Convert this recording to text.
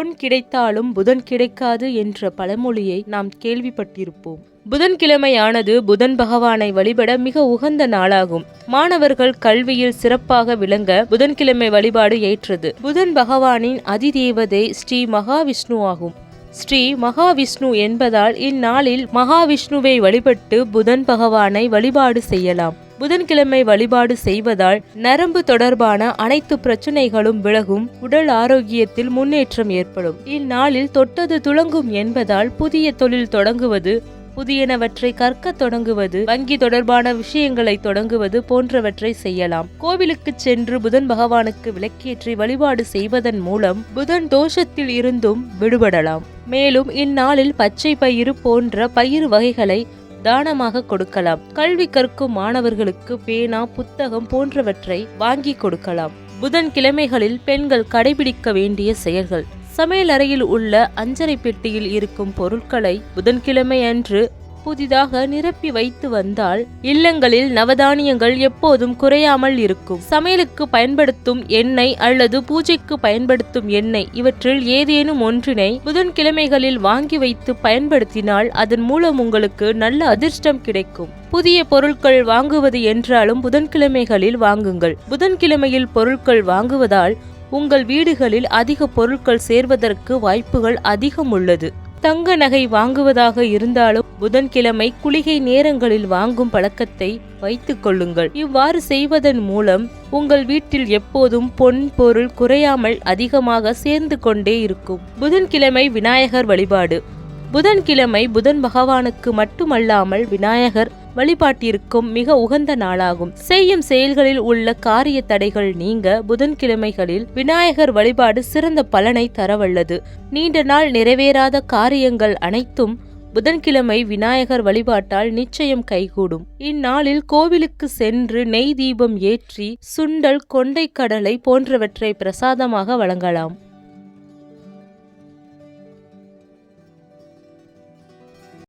பொன் கிடைத்தாலும் புதன் கிடைக்காது என்ற பழமொழியை நாம் கேள்விப்பட்டிருப்போம். புதன்கிழமையானது புதன் பகவானை வழிபட மிக உகந்த நாளாகும். மாணவர்கள் கல்வியில் சிறப்பாக விளங்க புதன்கிழமை வழிபாடு ஏற்றது. புதன் பகவானின் அதிதேவதை ஸ்ரீ மகாவிஷ்ணு ஆகும். ஸ்ரீ மகாவிஷ்ணு என்பதால் இந்நாளில் மகாவிஷ்ணுவை வழிபட்டு புதன் பகவானை வழிபாடு செய்யலாம். புதன்கிழமை வழிபாடு செய்வதால் நரம்பு தொடர்பான அனைத்து பிரச்சனைகளும் விலகும் உடல் ஆரோக்கியத்தில் முன்னேற்றம் ஏற்படும். இந்நாளில் தொட்டது துளங்கும் என்பதால் புதிய தொழில் தொடங்குவது புதியனவற்றை கற்க தொடங்குவது வங்கி தொடர்பான விஷயங்களை தொடங்குவது போன்றவற்றை செய்யலாம். கோவிலுக்கு சென்று புதன் பகவானுக்கு விளக்கேற்றி வழிபாடு செய்வதன் மூலம் புதன் தோஷத்தில் இருந்தும் விடுபடலாம். மேலும் இந்நாளில் பச்சை பயிறு போன்ற பயிர் வகைகளை தானமாக கொடுக்கலாம். கல்வி கற்கும் மாணவர்களுக்கு பேனா புத்தகம் போன்றவற்றை வாங்கி கொடுக்கலாம். புதன் கிழமைகளில் பெண்கள் கடைபிடிக்க வேண்டிய செயல்கள். சமையல் அறையில் உள்ள அஞ்சரை பெட்டியில் இருக்கும் பொருட்களை புதன்கிழமை அன்று புதிதாக நிரப்பி வைத்து வந்தால் இல்லங்களில் நவதானியங்கள் எப்போதும் குறையாமல் இருக்கும். சமையலுக்கு பயன்படுத்தும் எண்ணெய் அல்லது பூஜைக்கு பயன்படுத்தும் எண்ணெய் இவற்றில் ஏதேனும் ஒன்றினை புதன்கிழமைகளில் வாங்கி வைத்து பயன்படுத்தினால் அதன் மூலம் உங்களுக்கு நல்ல அதிர்ஷ்டம் கிடைக்கும். புதிய பொருட்கள் வாங்குவது என்றாலும் புதன்கிழமைகளில் வாங்குங்கள். புதன்கிழமையில் பொருட்கள் வாங்குவதால் உங்கள் வீடுகளில் அதிக பொருட்கள் சேர்வதற்கு வாய்ப்புகள் அதிகம் உள்ளது. தங்க நகை வாங்குவதாக இருந்தாலும் புதன்கிழமை குளிகை நேரங்களில் வாங்கும் பழக்கத்தை வைத்துக் கொள்ளுங்கள். இவ்வாறு செய்வதன் மூலம் உங்கள் வீட்டில் எப்போதும் பொன் பொருள் குறையாமல் அதிகமாக சேர்ந்து கொண்டே இருக்கும். புதன்கிழமை விநாயகர் வழிபாடு. புதன்கிழமை புதன் பகவானுக்கு மட்டுமல்லாமல் விநாயகர் வழிபாட்டிற்கும் மிக உகந்த நாளாகும். செய்யும் செயல்களில் உள்ள காரிய தடைகள் நீங்க புதன்கிழமைகளில் விநாயகர் வழிபாடு சிறந்த பலனை தரவல்லது. நீண்ட நாள் நிறைவேறாத காரியங்கள் அனைத்தும் புதன்கிழமை விநாயகர் வழிபாட்டால் நிச்சயம் கைகூடும். இந்நாளில் கோவிலுக்கு சென்று நெய் தீபம் ஏற்றி சுண்டல் கொண்டை கடலை போன்றவற்றை பிரசாதமாக வழங்கலாம்.